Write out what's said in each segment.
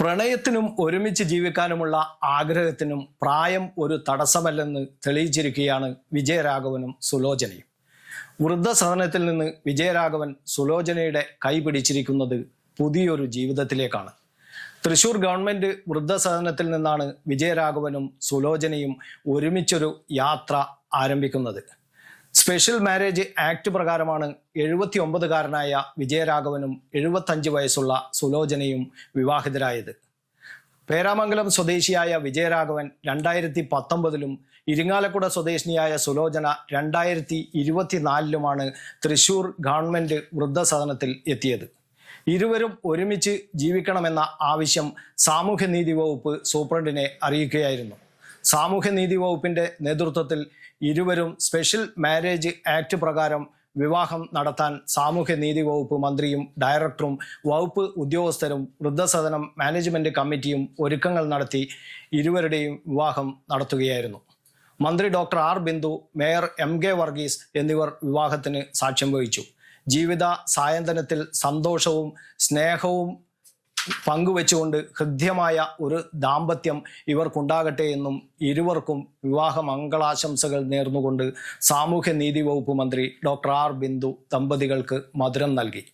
പ്രണയത്തിനും ഒരുമിച്ച് ജീവിക്കാനുമുള്ള ആഗ്രഹത്തിനും പ്രായം ഒരു തടസ്സമല്ലെന്ന് തെളിയിച്ചിരിക്കുകയാണ് വിജയരാഘവനും സുലോചനയും. വൃദ്ധസദനത്തിൽ നിന്ന് വിജയരാഘവൻ സുലോചനയുടെ കൈ പിടിച്ചിരിക്കുന്നത് പുതിയൊരു ജീവിതത്തിലേക്കാണ്. തൃശൂർ ഗവൺമെന്റ് വൃദ്ധസദനത്തിൽ നിന്നാണ് വിജയരാഘവനും സുലോചനയും ഒരുമിച്ചൊരു യാത്ര ആരംഭിക്കുന്നത്. സ്പെഷ്യൽ മാരേജ് ആക്ട് പ്രകാരമാണ് എഴുപത്തി ഒമ്പതുകാരനായ വിജയരാഘവനും എഴുപത്തഞ്ച് വയസ്സുള്ള സുലോചനയും വിവാഹിതരായത്. പേരാമംഗലം സ്വദേശിയായ വിജയരാഘവൻ രണ്ടായിരത്തി പത്തൊമ്പതിലും ഇരിങ്ങാലക്കുട സ്വദേശിനിയായ സുലോചന രണ്ടായിരത്തി ഇരുപത്തിനാലിലുമാണ് തൃശൂർ ഗവൺമെന്റ് വൃദ്ധസദനത്തിൽ എത്തിയത്. ഇരുവരും ഒരുമിച്ച് ജീവിക്കണമെന്ന ആവശ്യം സാമൂഹ്യനീതി വകുപ്പ് സൂപ്രണ്ടിനെ അറിയിക്കുകയായിരുന്നു. സാമൂഹ്യനീതി വകുപ്പിന്റെ നേതൃത്വത്തിൽ ഇരുവരും സ്പെഷ്യൽ മാരേജ് ആക്ട് പ്രകാരം വിവാഹം നടത്താൻ സാമൂഹ്യനീതി വകുപ്പ് മന്ത്രിയും ഡയറക്ടറും വകുപ്പ് ഉദ്യോഗസ്ഥരും വൃദ്ധസദനം മാനേജ്മെന്റ് കമ്മിറ്റിയും ഒരുക്കങ്ങൾ നടത്തി ഇരുവരുടെയും വിവാഹം നടത്തുകയായിരുന്നു. മന്ത്രി doctor R Bindu mayor M K Varghese എന്നിവർ വിവാഹത്തിന് സാക്ഷ്യം വഹിച്ചു. ജീവിത സായന്തനത്തിൽ സന്തോഷവും സ്നേഹവും പങ്കുവെച്ചുകൊണ്ട് ഹൃദ്യമായ ഒരു ദാമ്പത്യം ഇവർക്കുണ്ടാകട്ടെ എന്നും ഇരുവർക്കും വിവാഹ മംഗളാശംസകൾ നേർന്നുകൊണ്ട് സാമൂഹ്യനീതി വകുപ്പ് മന്ത്രി ഡോക്ടർ ആർ ബിന്ദു ദമ്പതികൾക്ക് മധുരം നൽകി.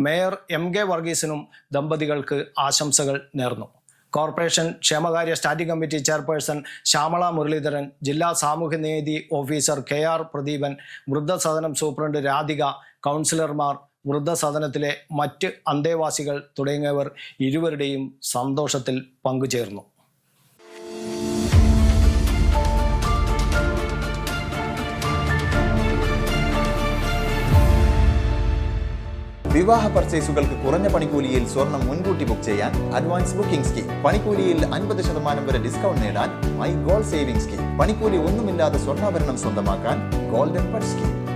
മേയർ എം കെ വർഗീസിനും ദമ്പതികൾക്ക് ആശംസകൾ നേർന്നു. കോർപ്പറേഷൻ ക്ഷേമകാര്യ standing committee chairperson Shyamala Muraleedharan ജില്ലാ സാമൂഹ്യനീതി ഓഫീസർ കെ ആർ പ്രദീപൻ വൃദ്ധസദനം സൂപ്രണ്ട് രാധിക കൗൺസിലർമാർ വൃദ്ധസദനത്തിലെ മറ്റ് അന്തേവാസികൾ തുടങ്ങിയവർ ഇരുവരുടെയും സന്തോഷത്തിൽ പങ്കുചേർന്നു. വിവാഹ പർച്ചേസുകൾക്ക് കുറഞ്ഞ പണിക്കൂലിയിൽ സ്വർണം മുൻകൂട്ടി ബുക്ക് ചെയ്യാൻ അഡ്വാൻസ് ബുക്കിംഗ് സ്കീം പണിക്കൂലിയിൽ അൻപത് ശതമാനം വരെ ഡിസ്കൗണ്ട് നേടാൻ മൈ ഗോൾഡ് സേവിംഗ് സ്കീം പണിക്കൂലി ഒന്നുമില്ലാതെ സ്വർണാഭരണം സ്വന്തമാക്കാൻ ഗോൾഡൻ ബഡ് സ്കീം